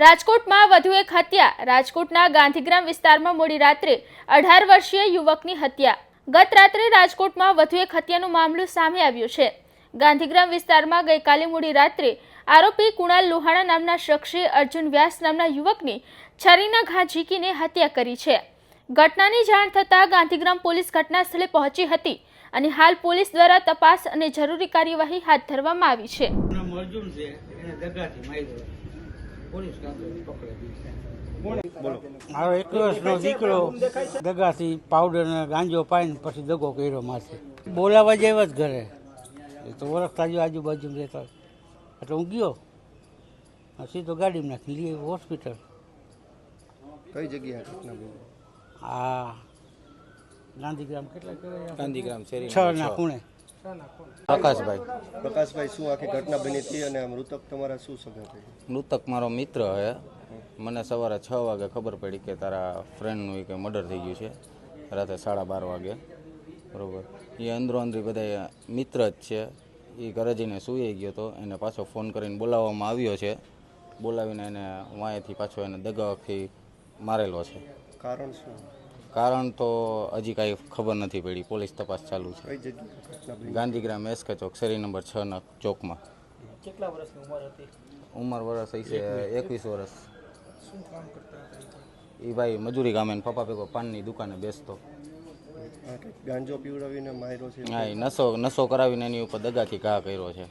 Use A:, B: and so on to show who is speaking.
A: રાજકોટમાં વધુ એક હત્યા. રાજકોટના ગાંધીગ્રામ વિસ્તારમાં મોડી રાત્રે અઢાર વર્ષીય યુવકની હત્યા. ગત રાત્રે રાજકોટમાં વધુ એક હત્યાનો મામલો સામે આવ્યો છે. ગાંધીગ્રામ વિસ્તારમાં ગઈકાલે મોડી રાત્રે આરોપી કુણાલ લોહાણા નામના શખ્સે અર્જુન વ્યાસ નામના યુવકની છરીના ઘા ઝીકીને હત્યા કરી છે. ઘટનાની જાણ થતાં ગાંધીગ્રામ પોલીસ ઘટના સ્થળે પહોંચી હતી અને હાલ પોલીસ દ્વારા તપાસ અને જરૂરી કાર્યવાહી હાથ ધરવામાં આવી છે.
B: મારો એક વર્ષનો દીકરો દગાથી પાવડર ને ગાંજો પાઈને પછી દગો કર્યો માથે. બોલાવા જેવા જ ઘરે. એ તો ઓળખતા જ આજુબાજુ રહેતા એટલે હું ગયો. સીધો ગાડીમાં નાખી લઈ હોસ્પિટલ.
C: કઈ જગ્યાએ
B: હા ગાંધીગ્રામ કેટલા કહેવાય?
D: ગાંધીગ્રામ
B: છ ના ખૂણે.
D: પ્રકાશભાઈ.
C: પ્રકાશભાઈ શું આખી ઘટના બની હતી અને મૃતક તમારા શું સગા થઈ
D: મૃતક મારો મિત્ર હે. મને સવારે છ વાગે ખબર પડી કે તારા ફ્રેન્ડનું કે મર્ડર થઈ ગયું છે. રાતે સાડા બાર વાગે. બરાબર. એ અંદરો અંદરી બધા મિત્ર જ છે. એ ઘરે જઈને સૂઈ ગયો હતો એને પાછો ફોન કરીને બોલાવવામાં આવ્યો છે. બોલાવીને એને વાંયથી પાછો એને દગાથી મારેલો છે.
C: કારણ શું?
D: કારણ તો હજી કાંઈ ખબર નથી પડી. પોલીસ તપાસ ચાલુ છે. ગાંધીગ્રામ એસકે ચોક શેરી નંબર છ ના ચોકમાં.
E: કેટલા વર્ષની ઉંમર હતી?
D: ઉંમર વર્ષ હશે એકવીસ. વર્ષ. એ ભાઈ મજૂરી ગામે ને પપ્પા ભેગો પાનની દુકાને બેસતો.
C: ગાંજો પીવડાવીને માર્યો છે?
D: હા નશો નસો નસો કરાવીને એની ઉપર દગાથી ઘા કર્યો છે.